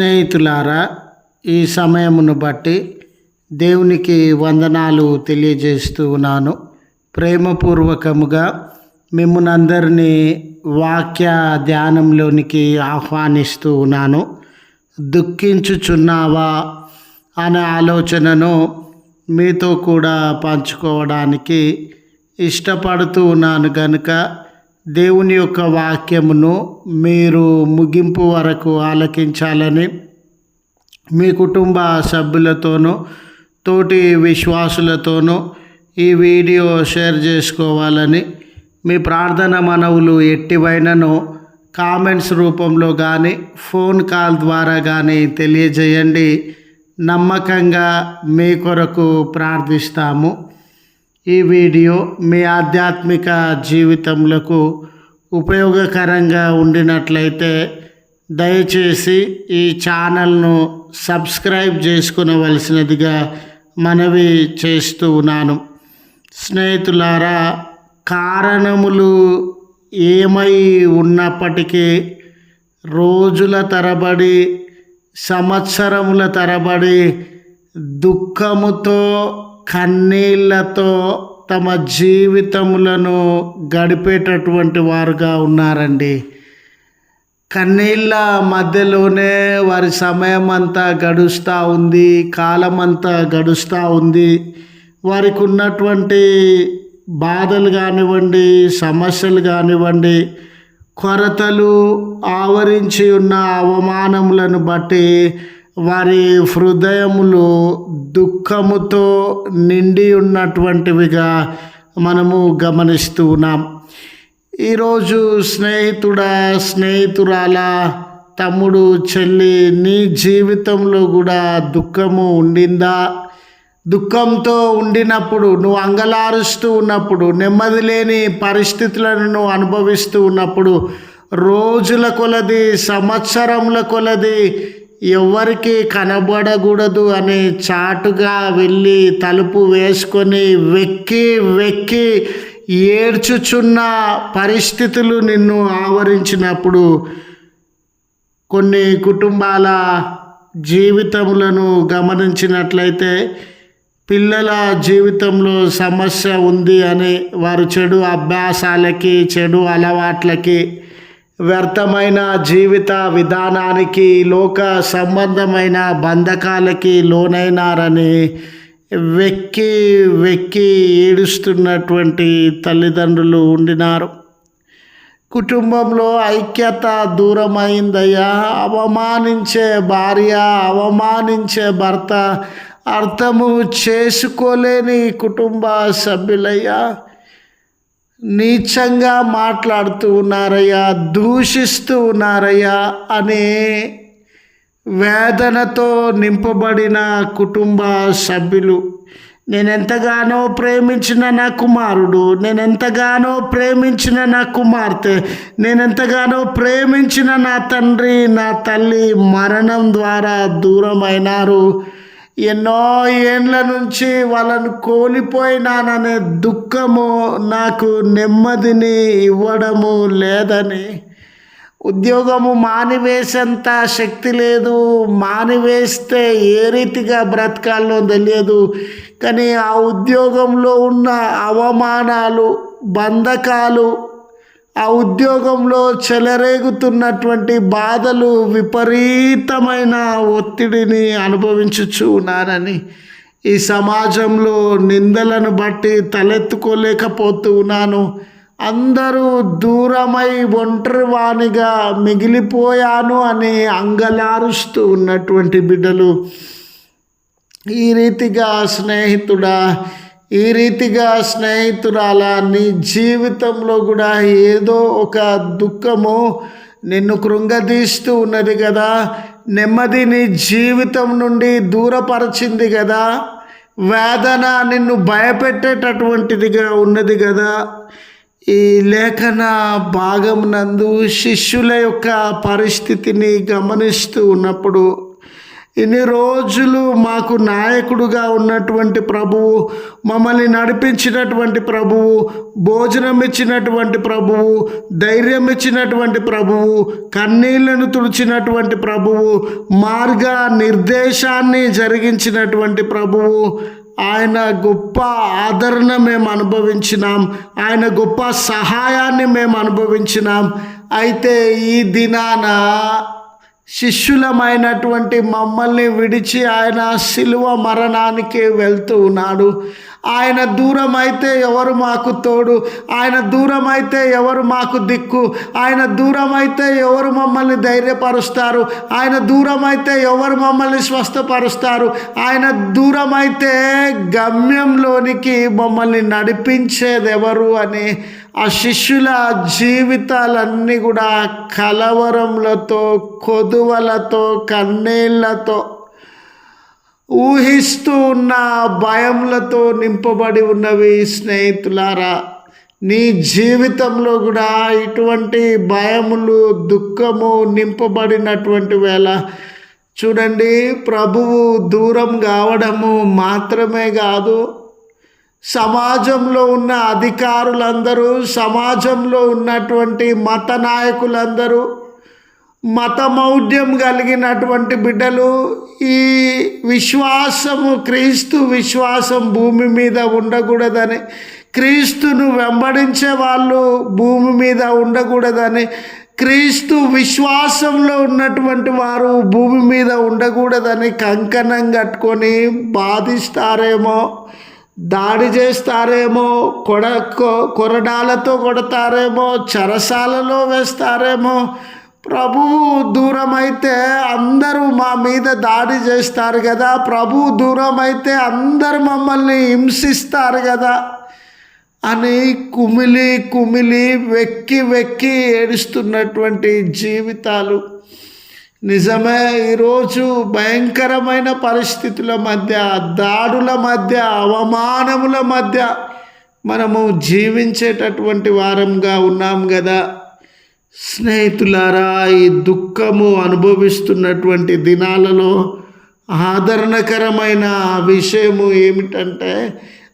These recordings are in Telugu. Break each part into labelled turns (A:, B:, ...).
A: స్నేహితులారా ఈ సమయమును బట్టి దేవునికి వందనాలు తెలియజేస్తూ ఉన్నాను. ప్రేమపూర్వకముగా మిమ్మల్ని వాక్య ధ్యానంలోనికి ఆహ్వానిస్తూ ఉన్నాను. దుఃఖించుచున్నావా అనే ఆలోచనను మీతో కూడా పంచుకోవడానికి ఇష్టపడుతూ ఉన్నాను కనుక దేవుని యొక్క వాక్యమును మీరు ముగింపు వరకు ఆలకించాలని మీ కుటుంబ సభ్యులతోనూ తోటి విశ్వాసులతోనూ ఈ వీడియో షేర్ చేసుకోవాలని మీ ప్రార్థన మనవులు ఎట్టివైనను కామెంట్స్ రూపంలో కానీ ఫోన్ కాల్ ద్వారా కానీ తెలియజేయండి. నమ్మకంగా మీ కొరకు ప్రార్థిస్తాము. ఈ వీడియో మీ ఆధ్యాత్మిక జీవితములకు ఉపయోగకరంగా ఉండినట్లయితే దయచేసి ఈ ఛానల్ను సబ్స్క్రైబ్ చేసుకునవలసినదిగా మనవి చేస్తూ ఉన్నాను. స్నేహితులారా కారణములు ఏమై ఉన్నప్పటికీ రోజుల తరబడి సంవత్సరముల తరబడి దుఃఖముతో కన్నీళ్ళతో తమ జీవితములను గడిపేటటువంటి వారుగా ఉన్నారండి. కన్నీళ్ళ మధ్యలోనే వారి సమయం అంతా గడుస్తూ ఉంది కాలం అంతా గడుస్తూ ఉంది. వారికి ఉన్నటువంటి బాధలు కానివ్వండి సమస్యలు కానివ్వండి కొరతలు ఆవరించి ఉన్న అవమానములను బట్టి వారి హృదయములు దుఃఖముతో నిండి ఉన్నటువంటివిగా మనము గమనిస్తూ ఉన్నాం. ఈరోజు స్నేహితుడా స్నేహితురాల తమ్ముడు చెల్లి నీ జీవితంలో కూడా దుఃఖము ఉండిందా? దుఃఖంతో ఉండినప్పుడు నువ్వు అంగలారుస్తూ ఉన్నప్పుడు నెమ్మది లేని పరిస్థితులను నువ్వు అనుభవిస్తూ ఉన్నప్పుడు రోజుల కొలది సంవత్సరముల కొలది ఎవరికి కనబడకూడదు అని చాటుగా వెళ్ళి తలుపు వేసుకొని వెక్కి వెక్కి ఏడ్చుచున్న పరిస్థితులు నిన్ను ఆవరించినప్పుడు కొన్ని కుటుంబాల జీవితములను గమనించినట్లయితే పిల్లల జీవితంలో సమస్య ఉంది అని వారు చెడు అభ్యాసాలకి చెడు అలవాట్లకి వ్యర్థమైన జీవిత విధానానికి లోక సంబంధమైన బంధకాలకి లోనైనారని వెక్కి వెక్కి ఏడుస్తున్నటువంటి తల్లిదండ్రులు ఉండినారు. కుటుంబంలో ఐక్యత దూరమైందయ్యా. అవమానించే భార్య అవమానించే భర్త అర్థము చేసుకోలేని కుటుంబ సభ్యులయ్యా. నీచంగా మాట్లాడుతూ ఉన్నారయ్యా దూషిస్తూ ఉన్నారయ్యా అనే వేదనతో నింపబడిన కుటుంబ సభ్యులు. నేనెంతగానో ప్రేమించిన నా కుమారుడు నేనెంతగానో ప్రేమించిన నా కుమార్తె నేనెంతగానో ప్రేమించిన నా తండ్రి నా తల్లి మరణం ద్వారా దూరమైనారు. ఎన్నో ఏండ్ల నుంచి వాళ్ళను కోల్పోయినాననే దుఃఖము నాకు నెమ్మదిని ఇవ్వడము లేదని. ఉద్యోగము మానివేసేంత శక్తి లేదు. మానివేస్తే ఏ రీతిగా బ్రతకాలో తెలియదు. కానీ ఆ ఉద్యోగంలో ఉన్న అవమానాలు బంధకాలు ఆ ఉద్యోగంలో చెలరేగుతున్నటువంటి బాధలు విపరీతమైన ఒత్తిడిని అనుభవించుచు ఉన్నానని ఈ సమాజంలో నిందలను బట్టి తలెత్తుకోలేకపోతూ ఉన్నాను. అందరూ దూరమై ఒంటరివానిగా మిగిలిపోయాను అని అంగలారుస్తూ ఉన్నటువంటి బిడ్డలు. ఈ రీతిగా స్నేహితుడా ఈ రీతిగా స్నేహితురాల నీ జీవితంలో కూడా ఏదో ఒక దుఃఖము నిన్ను కృంగదీస్తూ ఉన్నది కదా. నెమ్మది నీ జీవితం నుండి దూరపరిచింది కదా. వేదన నిన్ను భయపెట్టేటటువంటిదిగా ఉన్నది కదా. ఈ లేఖన భాగం నందు శిష్యుల యొక్క పరిస్థితిని గమనిస్తూ ఉన్నప్పుడు ఇన్ని రోజులు మాకు నాయకుడుగా ఉన్నటువంటి ప్రభువు మమ్మల్ని నడిపించినటువంటి ప్రభువు భోజనం ఇచ్చినటువంటి ప్రభువు ధైర్యం ఇచ్చినటువంటి ప్రభువు కన్నీళ్ళను తుడిచినటువంటి ప్రభువు మార్గ నిర్దేశాన్ని జరిగించినటువంటి ప్రభువు. ఆయన గొప్ప ఆదరణ మేము అనుభవించినాం. ఆయన గొప్ప సహాయాన్ని మేము అనుభవించినాం. అయితే ఈ దినాన శిష్యులమైనటువంటి మమ్మల్ని విడిచి ఆయన శిలువ మరణానికి వెళ్తూ ఉన్నాడు. ఆయన దూరం అయితే ఎవరు మాకు తోడు? ఆయన దూరం అయితే ఎవరు మాకు దిక్కు? ఆయన దూరం అయితే ఎవరు మమ్మల్ని ధైర్యపరుస్తారు? ఆయన దూరం అయితే ఎవరు మమ్మల్ని స్వస్థపరుస్తారు? ఆయన దూరం అయితే గమ్యంలోనికి మమ్మల్ని నడిపించేది ఎవరు అని ఆ శిష్యుల జీవితాలన్నీ కూడా కలవరములతో కొదువలతో కన్నీళ్ళతో ఊహిస్తూ ఉన్న భయములతో నింపబడి ఉన్నవి స్నేహితులారా నీ జీవితంలో కూడా ఇటువంటి భయములు దుఃఖము నింపబడినటువంటి వేళ చూడండి ప్రభువు దూరం కావడము మాత్రమే కాదు సమాజంలో ఉన్న అధికారులందరూ సమాజంలో ఉన్నటువంటి మత నాయకులందరూ మతమౌఢ్యం కలిగినటువంటి బిడ్డలు ఈ విశ్వాసము క్రీస్తు విశ్వాసం భూమి మీద ఉండకూడదని క్రీస్తును వెంబడించే వాళ్ళు భూమి మీద ఉండకూడదని క్రీస్తు విశ్వాసంలో ఉన్నటువంటి వారు భూమి మీద ఉండకూడదని కంకణం కట్టుకొని బాధిస్తారేమో దాడి చేస్తారేమో కొడ కొరడాలతో కొడతారేమో చరసాలలో వేస్తారేమో ప్రభువు దూరమైతే అందరూ మా మీద దాడి చేస్తారు కదా. ప్రభువు దూరం అయితే అందరు మమ్మల్ని హింసిస్తారు కదా అని కుమిలి కుమిలి వెక్కి వెక్కి ఏడుస్తున్నటువంటి జీవితాలు. నిజమే ఈరోజు భయంకరమైన పరిస్థితుల మధ్య దాడుల మధ్య అవమానముల మధ్య మనము జీవించేటటువంటి వారంగా ఉన్నాం కదా. స్నేహితులారా ఈ దుఃఖము అనుభవిస్తున్నటువంటి దినాలలో ఆదరణకరమైన విషయము ఏమిటంటే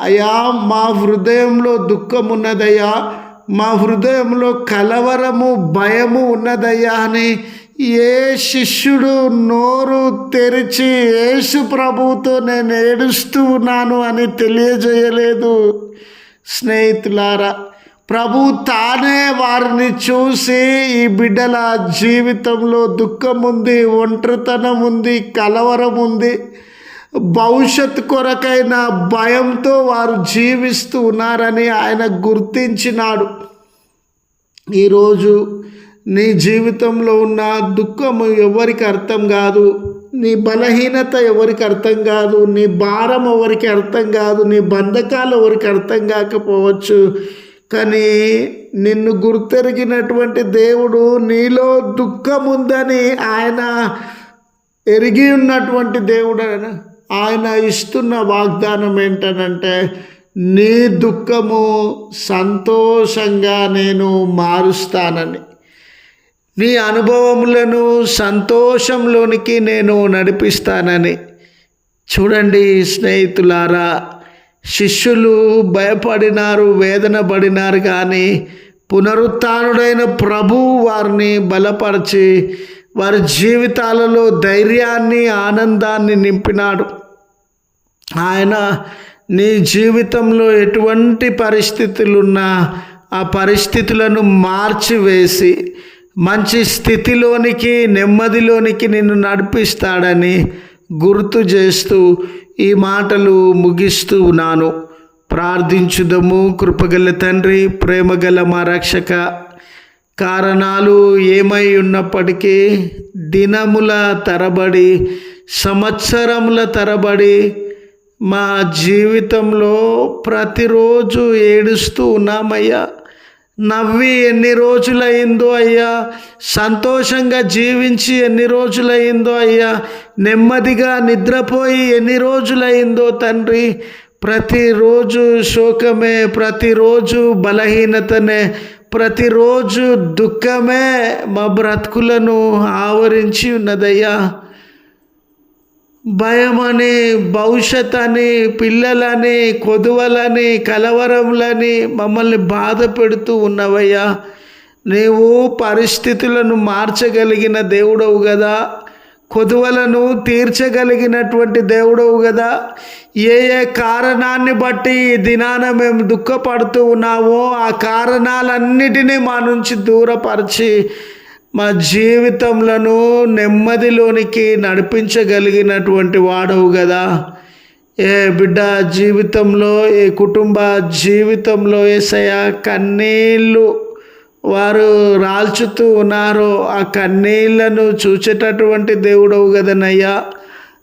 A: అయ్యా మా హృదయంలో దుఃఖం ఉన్నదయ్యా మా హృదయంలో కలవరము భయము ఉన్నదయ్యా అని ఏ శిష్యుడు నోరు తెరిచి యేసు ప్రభువుతో నేను ఏడుస్తూ ఉన్నాను అని తెలియజేయలేదు. స్నేహితులారా ప్రభు తానే వారిని చూసి ఈ బిడ్డల జీవితంలో దుఃఖం ఉంది ఒంటరితనం ఉంది కలవరం ఉంది భవిష్యత్ కొరకైన భయంతో వారు జీవిస్తూ ఉన్నారని ఆయన గుర్తించినాడు. ఈరోజు నీ జీవితంలో ఉన్న దుఃఖము ఎవరికి అర్థం కాదు నీ బలహీనత ఎవరికి అర్థం కాదు నీ భారం ఎవరికి అర్థం కాదు నీ బంధకాలు ఎవరికి అర్థం కాకపోవచ్చు కానీ నిన్ను గుర్తెరిగినటువంటి దేవుడు నీలో దుఃఖం ఉందని ఆయన ఎరిగి ఉన్నటువంటి దేవుడు ఆయన ఇస్తున్న వాగ్దానం ఏంటనంటే నీ దుఃఖము సంతోషంగా నేను మారుస్తానని. నీ అనుభవములను సంతోషంలోనికి నేను నడిపిస్తానని. చూడండి స్నేహితులారా శిష్యులు భయపడినారు వేదన పడినారు కానీ పునరుత్డైన ప్రభు వారిని బలపరిచి వారి జీవితాలలో ధైర్యాన్ని ఆనందాన్ని నింపినాడు. ఆయన నీ జీవితంలో ఎటువంటి పరిస్థితులున్నా ఆ పరిస్థితులను మార్చివేసి మంచి స్థితిలోనికి నెమ్మదిలోనికి నిన్ను నడిపిస్తాడని గుర్తు చేస్తూ ఈ మాటలు ముగిస్తూ ఉన్నాను. ప్రార్థించుదము కృపగల తండ్రి ప్రేమగల మా రక్షక. కారణాలు ఏమై ఉన్నప్పటికీ దినముల తరబడి సంవత్సరముల తరబడి మా జీవితంలో ప్రతిరోజు ఏడుస్తూ ఉన్నామయ్యా. నవ్వి ఎన్ని రోజులైందో అయ్యా. సంతోషంగా జీవించి ఎన్ని రోజులైందో అయ్యా. నెమ్మదిగా నిద్రపోయి ఎన్ని రోజులైందో తండ్రి. ప్రతిరోజు శోకమే ప్రతిరోజు బలహీనతనే ప్రతిరోజు దుఃఖమే మా బ్రతుకులను ఆవరించి ఉన్నదయ్యా. భయమని భవిష్యత్ అని పిల్లలని కొదువలని కలవరములని మమ్మల్ని బాధ పెడుతూ ఉన్నవయ్యా. నీవు పరిస్థితులను మార్చగలిగిన దేవుడవు కదా కొదువలను తీర్చగలిగినటువంటి దేవుడవు కదా ఏ ఏ కారణాన్ని బట్టి దినాన మేము దుఃఖపడుతూ ఉన్నామో ఆ కారణాలన్నిటినీ మా నుంచి దూరపరిచి మా జీవితంలో నెమ్మదిలోనికి నడిపించగలిగినటువంటి వాడవు కదా ఏ బిడ్డ జీవితంలో ఏ కుటుంబ జీవితంలో ఏసయ కన్నీళ్ళు వారు రాల్చుతూ ఉన్నారో ఆ కన్నీళ్ళను చూచేటటువంటి దేవుడవు కదనయ్యా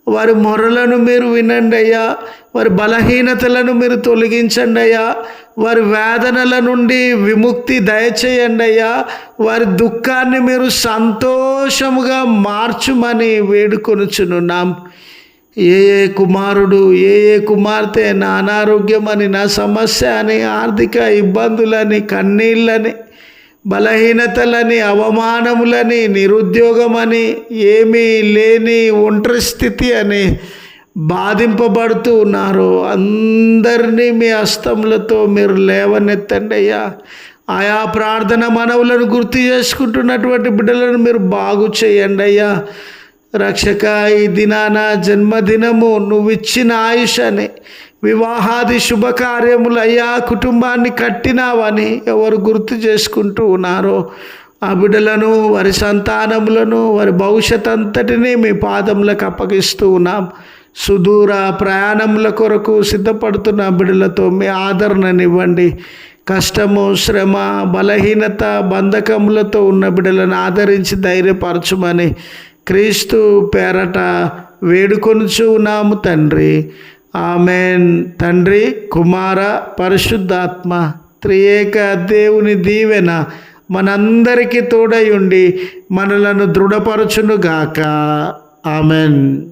A: వారి మొరలను మీరు వినండి అయ్యా. వారి బలహీనతలను మీరు తొలగించండి అయ్యా. వారి వేదనల నుండి విముక్తి దయచేయండి అయ్యా. వారి దుఃఖాన్ని మీరు సంతోషముగా మార్చుమని వేడుకొనుచునున్నాం ఏ ఏ కుమారుడు ఏ ఏ కుమార్తె నా అనారోగ్యమని నా సమస్య అని ఆర్థిక ఇబ్బందులని కన్నీళ్ళని బలహీనతలని అవమానములని నిరుద్యోగమని ఏమీ లేని ఒంటరి స్థితి అని బాధింపబడుతూ ఉన్నారు. అందరినీ మీ హస్తములతో మీరు లేవనెత్తండి అయ్యా. ఆయా ప్రార్థన మనవులను గుర్తు చేసుకుంటున్నటువంటి బిడ్డలను మీరు బాగు చేయండి అయ్యా. రక్షక ఈ దినాన జన్మదినము నువ్వు ఇచ్చిన ఆయుష్ అని వివాహాది శుభకార్యములయ్యా కుటుంబాన్ని కట్టినావని ఎవరు గుర్తు చేసుకుంటూ ఉన్నారో ఆ బిడ్డలను వారి సంతానములను వారి భవిష్యత్ అంతటినీ మీ పాదములకు అప్పగిస్తూ ఉన్నాం. సుదూర ప్రయాణముల కొరకు సిద్ధపడుతున్న బిడ్డలతో మీ ఆదరణనివ్వండి. కష్టము శ్రమ బలహీనత బంధకములతో ఉన్న బిడ్డలను ఆదరించి ధైర్యపరచుమని క్రీస్తు పేరట వేడుకొనుచు ఉన్నాము తండ్రి. ఆమెన్. తండ్రి కుమార పరిశుద్ధాత్మ త్రియేక దేవుని దీవెన మనందరికీ తోడై ఉండి మనలను దృఢపరచునుగాక. ఆమెన్.